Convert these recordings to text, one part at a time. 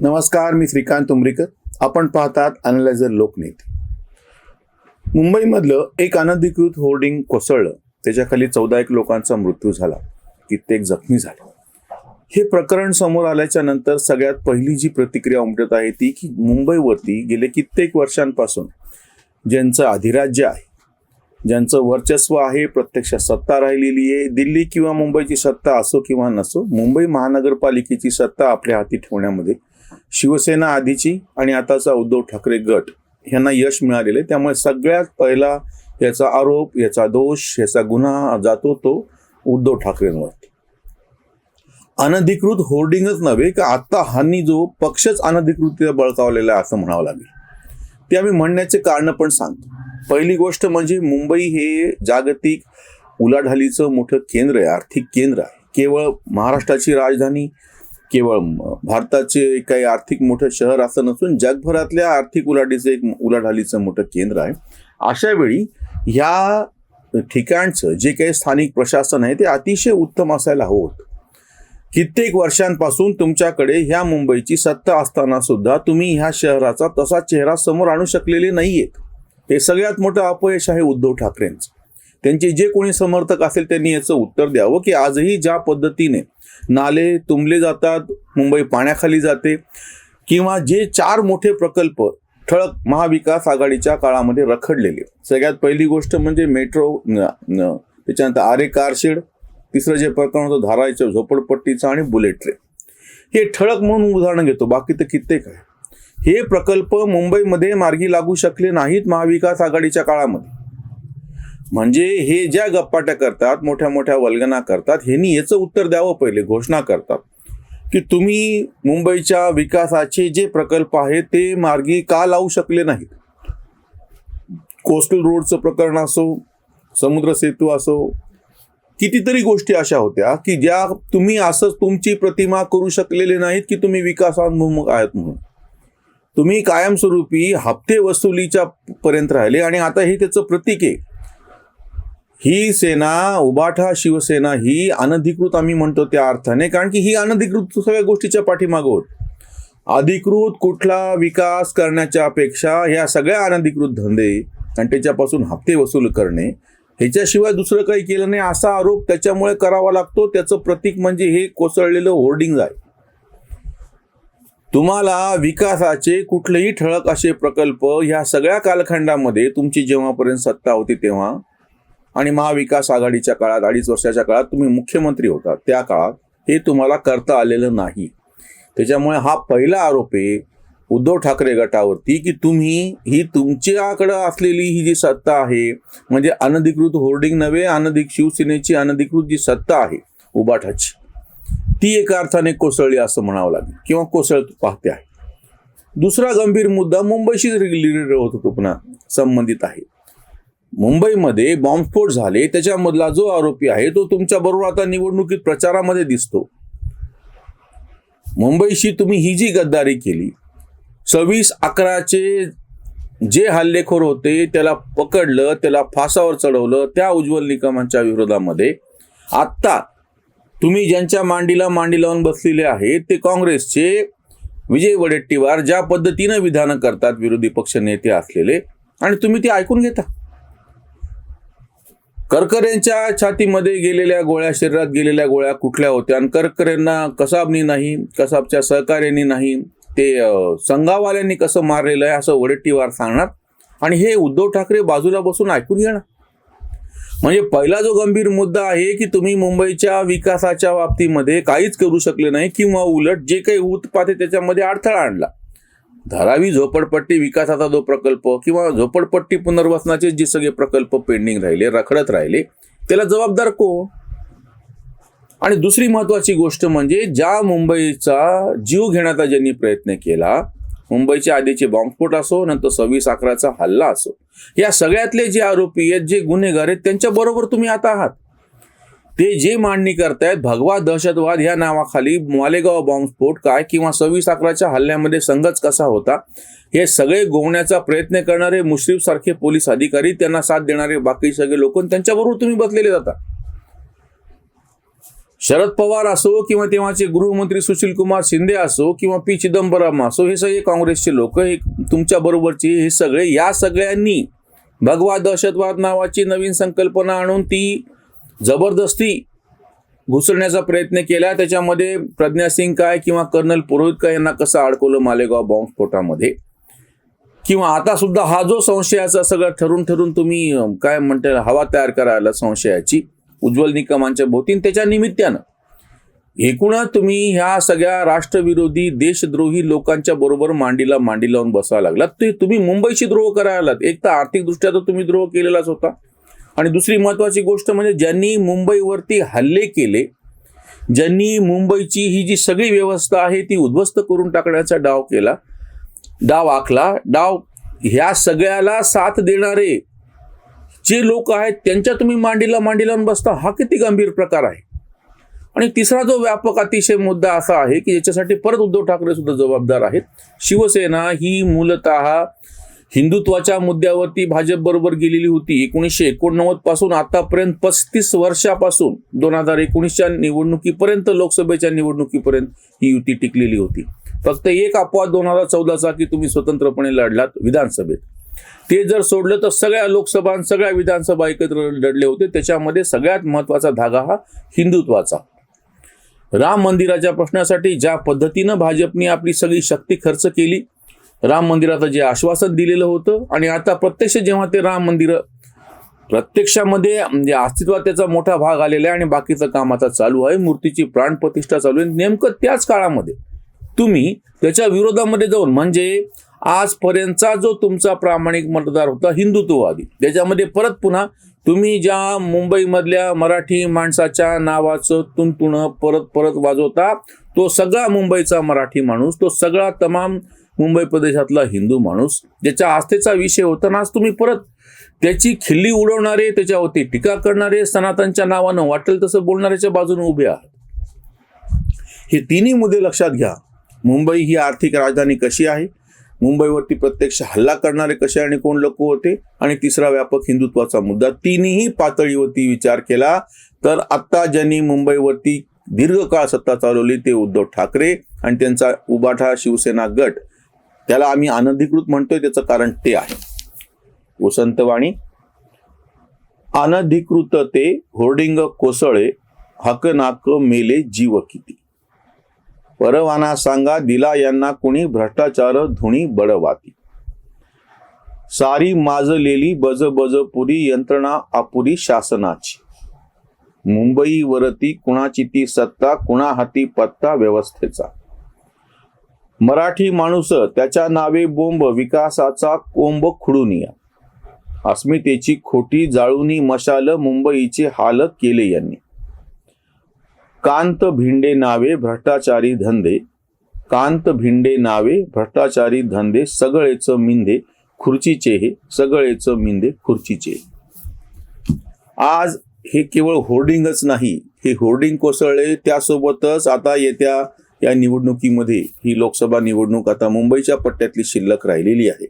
नमस्कार मी श्रीकांत उमरीकर आपण पाहतात अनलायझर लोकनेते. मुंबईमधलं एक अनधिकृत होर्डिंग कोसळलं. त्याच्याखाली चौदा एक लोकांचा मृत्यू झाला. कित्येक जखमी झाले. हे प्रकरण समोर आल्याच्यानंतर सगळ्यात पहिली जी प्रतिक्रिया उमटत आहे ती की मुंबईवरती गेले कित्येक वर्षांपासून ज्यांचं अधिराज्य आहे ज्यांचं वर्चस्व आहे प्रत्यक्ष सत्ता राहिलेली आहे दिल्ली किंवा मुंबईची सत्ता असो किंवा नसो मुंबई महानगरपालिकेची सत्ता आपल्या हाती ठेवण्यामध्ये शिवसेना आधीची आणि आताचा उद्धव ठाकरे गट यांना यश मिळालेले त्यामुळे सगळ्यात पहिला याचा आरोप याचा दोष याचा गुन्हा जातो तो उद्धव ठाकरेंवरती अनधिकृत होर्डिंगच नव्हे का आता हानी जो पक्षच अनधिकृत बळकावलेला आहे असं म्हणावं लागेल. ते आम्ही म्हणण्याचे कारण पण सांगतो. पहिली गोष्ट म्हणजे मुंबई हे जागतिक उलाढालीचं मोठं केंद्र आहे आर्थिक केंद्र आहे. केवळ महाराष्ट्राची राजधानी केवळ भारताचे काही आर्थिक मोठं शहर असं नसून जगभरातल्या आर्थिक उलाढीचं एक उलाढालीचं मोठं केंद्र आहे. अशा वेळी ह्या ठिकाणचं जे काही स्थानिक प्रशासन आहे ते अतिशय उत्तम असायला हवं होतं. कित्येक वर्षांपासून तुमच्याकडे ह्या मुंबईची सत्ता असताना सुद्धा तुम्ही ह्या शहराचा तसा चेहरा समोर आणू शकलेले नाहीयेत. हे सगळ्यात मोठं अपयश आहे उद्धव ठाकरेंचं. त्यांचे जे कोणी समर्थक असेल त्यांनी याचं उत्तर द्यावं की आजही ज्या पद्धतीने नाले तुंबले जातात मुंबई पाण्याखाली जाते किंवा जे चार मोठे प्रकल्प ठळक महाविकास आघाडीच्या काळामध्ये रखडलेले. सगळ्यात पहिली गोष्ट म्हणजे मेट्रो त्याच्यानंतर आरे कारशेड तिसरं जे प्रकरण होतं धारायचं झोपडपट्टीचं आणि बुलेट ट्रेन. हे ठळक म्हणून उदाहरण घेतो बाकी तर कित्येक आहे. हे प्रकल्प मुंबईमध्ये मार्गी लागू शकले नाहीत महाविकास आघाडीच्या काळामध्ये. म्हणजे हे ज्या गप्पाट्या करतात मोठ्या मोठ्या वल्गना करतात ह्यांनी याचं उत्तर द्यावं पहिले घोषणा करतात. की तुम्ही मुंबईच्या विकासाचे जे प्रकल्प आहेत ते मार्गी का लावू शकले नाहीत? कोस्टल रोडचं प्रकरण असो समुद्र सेतू असो कितीतरी गोष्टी अशा होत्या की ज्या तुम्ही असंच तुमची प्रतिमा करू शकलेले नाहीत की तुम्ही विकासान्मुख आहात म्हणून. तुम्ही कायमस्वरूपी हप्ते वसुलीच्या पर्यंत राहिले आणि आता हे त्याचं प्रतीक आहे. ही सेना उबाठा शिवसेना ही अनधिकृत आम्ही म्हणतो त्या अर्थाने कारण की ही अनधिकृत सगळ्या गोष्टीच्या पाठीमागोत अधिकृत कुठला विकास करण्याच्या अपेक्षा ह्या सगळ्या अनधिकृत धंदे आणि त्याच्यापासून हप्ते वसूल करणे ह्याच्याशिवाय दुसरं काही केलं नाही असा आरोप त्याच्यामुळे करावा लागतो त्याचं प्रतीक म्हणजे हे कोसळलेलं होर्डिंग आहे. तुम्हाला विकासाचे कुठलेही ठळक असे प्रकल्प ह्या सगळ्या कालखंडामध्ये तुमची जेव्हापर्यंत सत्ता होती तेव्हा आणि महाविकास आघाडीच्या काळात अडीच वर्षाच्या काळात तुम्ही मुख्यमंत्री होता. त्या काळात हे तुम्हाला करता आलेलं नाही. त्याच्यामुळे हा पहिला आरोप आहे उद्धव ठाकरे गटावरती की तुम्ही ही तुमच्याकडं असलेली ही जी सत्ता आहे म्हणजे अनधिकृत होर्डिंग नव्हे अनधिक शिवसेनेची अनधिकृत जी सत्ता आहे उबाठाची ती एका अर्थाने कोसळली असं म्हणावं लागेल किंवा कोसळ पाहते आहे. दुसरा गंभीर मुद्दा मुंबईशी रिलेटेड होत होतो पुन्हा संबंधित आहे. मुंबईमध्ये बॉम्बस्फोट झाले त्याच्यामधला जो आरोपी आहे तो तुमच्या बरोबर आता निवडणुकीत प्रचारामध्ये दिसतो. मुंबईशी तुम्ही ही जी गद्दारी केली सव्वीस अकराचे जे हल्लेखोर होते त्याला पकडलं त्याला फासावर चढवलं त्या उज्ज्वल निकमांच्या विरोधामध्ये आत्ता तुम्ही ज्यांच्या मांडीला मांडी लावून बसलेले आहेत ते काँग्रेसचे विजय वडेट्टीवार ज्या पद्धतीनं विधानं करतात विरोधी पक्ष नेते असलेले आणि तुम्ही ते ऐकून घेता. कर्करेंच्या छातीमध्ये गेलेल्या गोळ्या शरीरात गेलेल्या गोळ्या कुठल्या होत्या? आणि कर्करेंना कसाबनी नाही कसाबच्या सहकार्याने नाही ते संघावाल्यांनी कसं मारलेलं आहे असं वडेट्टीवार सांगणार? आणि हे उद्धव ठाकरे बाजूला बसून ऐकून घेणार? म्हणजे पहिला जो गंभीर मुद्दा आहे की तुम्ही मुंबईच्या विकासाच्या बाबतीमध्ये काहीच करू शकले नाही किंवा उलट जे काही उत्पाद आहे त्याच्यामध्ये अडथळा आणला. धारावी झोपडपट्टी विकासाचा जो प्रकल्प किंवा झोपडपट्टी पुनर्वसनाचे जे सगळे प्रकल्प पेंडिंग राहिले रखडत राहिले त्याला जबाबदार कोण? आणि दुसरी महत्वाची गोष्ट म्हणजे ज्या मुंबईचा जीव घेण्याचा ज्यांनी प्रयत्न केला मुंबईच्या आधीचे बॉम्बस्फोट असो नंतर सव्वीस अकराचा हल्ला असो या सगळ्यातले जे आरोपी आहेत जे गुन्हेगार आहेत त्यांच्या बरोबर तुम्ही आता आहात. ते जे मांडणी करतायत भगवा दहशतवाद या नावाखाली मालेगाव बॉम्बस्फोट काय किंवा सव्वीस अकराच्या हल्ल्यामध्ये संघच कसा होता हे सगळे गोवण्याचा प्रयत्न करणारे मुश्रीफ सारखे पोलीस अधिकारी त्यांना साथ देणारे बाकी सगळे लोक त्यांच्याबरोबर तुम्ही बसलेले जाता. शरद पवार असो किंवा तेव्हाचे गृहमंत्री सुशील कुमार शिंदे असो किंवा पी. चिदंबरम असो हे सगळे काँग्रेसचे लोक हे तुमच्या बरोबरचे हे सगळे या सगळ्यांनी भगवा दहशतवाद नावाची नवीन संकल्पना आणून ती जबरदस्ती घुसळण्याचा प्रयत्न केला. त्याच्यामध्ये प्रज्ञा सिंग काय किंवा कर्नल पुरोहित काय यांना कसं अडकवलं मालेगाव बॉम्बस्फोटामध्ये किंवा आता सुद्धा हा जो संशयाचा सगळं ठरून ठरून तुम्ही काय म्हणता हवा तयार करायला संशयाची उज्ज्वल निकमांच्या भोवती त्याच्या निमित्तानं. एकूणच तुम्ही ह्या सगळ्या राष्ट्रविरोधी देशद्रोही लोकांच्या बरोबर मांडीला मांडी लावून बसावं लागलात. ते तुम्ही मुंबईशी द्रोह करायला एक तर आर्थिकदृष्ट्या तर तुम्ही द्रोह केलेलाच होता. आणि दुसरी महत्त्वाची गोष्ट म्हणजे ज्यांनी मुंबईवरती हल्ले केले ज्यांनी मुंबईची ही जी सगळी व्यवस्था आहे ती उद्ध्वस्त करून टाकण्याचा डाव केला डाव आखला डाव ह्या सगळ्याला साथ देणारे जे लोक आहेत त्यांच्या तुम्ही मांडीला मांडी लावून बसता हा किती गंभीर प्रकार आहे. आणि तिसरा जो व्यापक अतिशय मुद्दा असा आहे की ज्याच्यासाठी परत उद्धव ठाकरे सुद्धा जबाबदार आहेत. शिवसेना ही मूलतः हिंदुत्वाच्या मुद्द्यावरती भाजप बरोबर गेलेली होती एकोणीसशे एकोणनव्वदपासून आतापर्यंत पस्तीस वर्षापासून. दोन हजार एकोणीसच्या निवडणुकीपर्यंत लोकसभेच्या निवडणुकीपर्यंत ही युती टिकलेली होती. फक्त एक अपवाद दोन हजार चौदाचा की तुम्ही स्वतंत्रपणे लढलात विधानसभेत. ते जर सोडलं तर सगळ्या लोकसभा आणि सगळ्या विधानसभा एकत्र लढले होते. त्याच्यामध्ये सगळ्यात महत्त्वाचा धागा हा हिंदुत्वाचा. राम मंदिराच्या प्रश्नासाठी ज्या पद्धतीनं भाजपने आपली सगळी शक्ती खर्च केली राम मंदिराचं जे आश्वासन दिलेलं होतं आणि आता प्रत्यक्ष जेव्हा ते राम मंदिर प्रत्यक्षामध्ये म्हणजे अस्तित्वात त्याचा मोठा भाग आलेला आहे आणि बाकीचं काम आता चालू आहे. मूर्तीची प्राणप्रतिष्ठा चालू आहे. नेमकं त्याच काळामध्ये तुम्ही त्याच्या विरोधामध्ये जाऊन म्हणजे आजपर्यंतचा जो तुमचा प्रामाणिक मतदार होता हिंदुत्ववादी त्याच्यामध्ये परत पुन्हा तुम्ही ज्या मुंबईमधल्या मराठी माणसाच्या नावाचं तुणतुणं परत परत वाजवता तो सगळा मुंबईचा मराठी माणूस तो सगळा तमाम मुंबई प्रदेशातला हिंदू माणूस ज्याच्या आस्थेचा विषय होता ना आज तुम्ही परत त्याची खिल्ली उडवणारे त्याच्यावरती टीका करणारे सनातनच्या नावानं वाटेल तसं बोलणाऱ्याच्या बाजूने उभे आहात. हे तिन्ही मुद्दे लक्षात घ्या. मुंबई ही आर्थिक राजधानी कशी आहे? मुंबईवरती प्रत्यक्ष हल्ला करणारे कसे आणि कोण लोक होते? आणि तिसरा व्यापक हिंदुत्वाचा मुद्दा तिन्ही पातळीवरती विचार केला तर आत्ता ज्यांनी मुंबईवरती दीर्घकाळ सत्ता चालवली ते उद्धव ठाकरे आणि त्यांचा उबाठा शिवसेना गट त्याला आम्ही अनधिकृत म्हणतोय त्याचं कारण ते आहे. वसंतवाणी. अनधिकृत ते होर्डिंग कोसळे हकनाक मेले जीव किती. परवाना सांगा दिला यांना कुणी भ्रष्टाचार धुणी बडवाती. सारी माजलेली बज बज पुरी यंत्रणा अपुरी शासनाची. मुंबईवरती कुणाची ती सत्ता कुणा हाती पत्ता व्यवस्थेचा. मराठी माणूस त्याच्या नावे बोंब विकासाचा कोंब खुडूनिया. अस्मितेची खोटी जाळूनी मशाल मुंबईचे हाल केले यांनी. कांत भिंडे नावे भ्रष्टाचारी धंदे. कांत भिंडे नावे भ्रष्टाचारी धंदे सगळेच मिंदे खुर्चीचे हे सगळेच मिंदे खुर्चीचे. आज हे केवळ होर्डिंगच नाही हे होर्डिंग कोसळले त्यासोबतच आता येत्या या निवडणुकीमध्ये ही लोकसभा निवडणूक आता मुंबईच्या पट्ट्यातली शिल्लक राहिलेली आहे.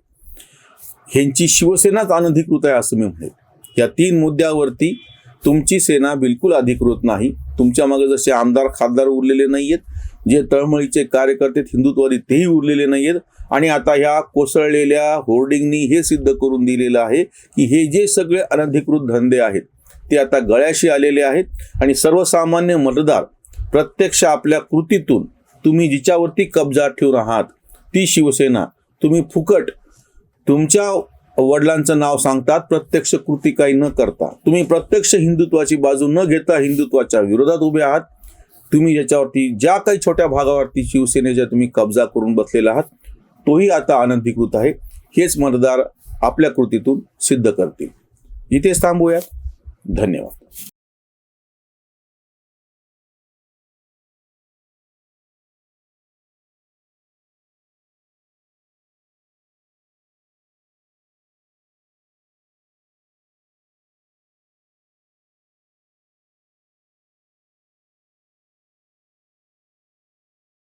ह्यांची शिवसेनाच अनधिकृत आहे असं मी म्हणेल. या तीन मुद्द्यावरती तुमची सेना बिलकुल अधिकृत नाही. तुमच्या मागे जसे आमदार खासदार उरलेले नाही आहेत जे तळमळीचे कार्यकर्ते आहेत, हिंदुत्ववादी तेही उरलेले नाही आहेत आणि आता ह्या कोसळलेल्या होर्डिंगनी हे सिद्ध करून दिलेलं आहे की हे जे सगळे अनधिकृत धंदे आहेत ते आता गळ्याशी आलेले आहेत. आणि सर्वसामान्य मतदार प्रत्यक्ष आपल्या कृतीतून तुम्ही जिच्यावरती कब्जा ठेवून आहात ती शिवसेना. तुम्ही फुकट तुमच्या वडिलांचं नाव सांगतात प्रत्यक्ष कृती काही न करता. तुम्ही प्रत्यक्ष हिंदुत्वाची बाजू न घेता हिंदुत्वाच्या विरोधात उभे आहात. तुम्ही ज्याच्यावरती ज्या काही छोट्या भागावरती शिवसेनेच्या तुम्ही कब्जा करून बसलेला आहात तोही आता अनधिकृत आहे. हेच मतदार आपल्या कृतीतून सिद्ध करतील. इथेच थांबूयात. धन्यवाद.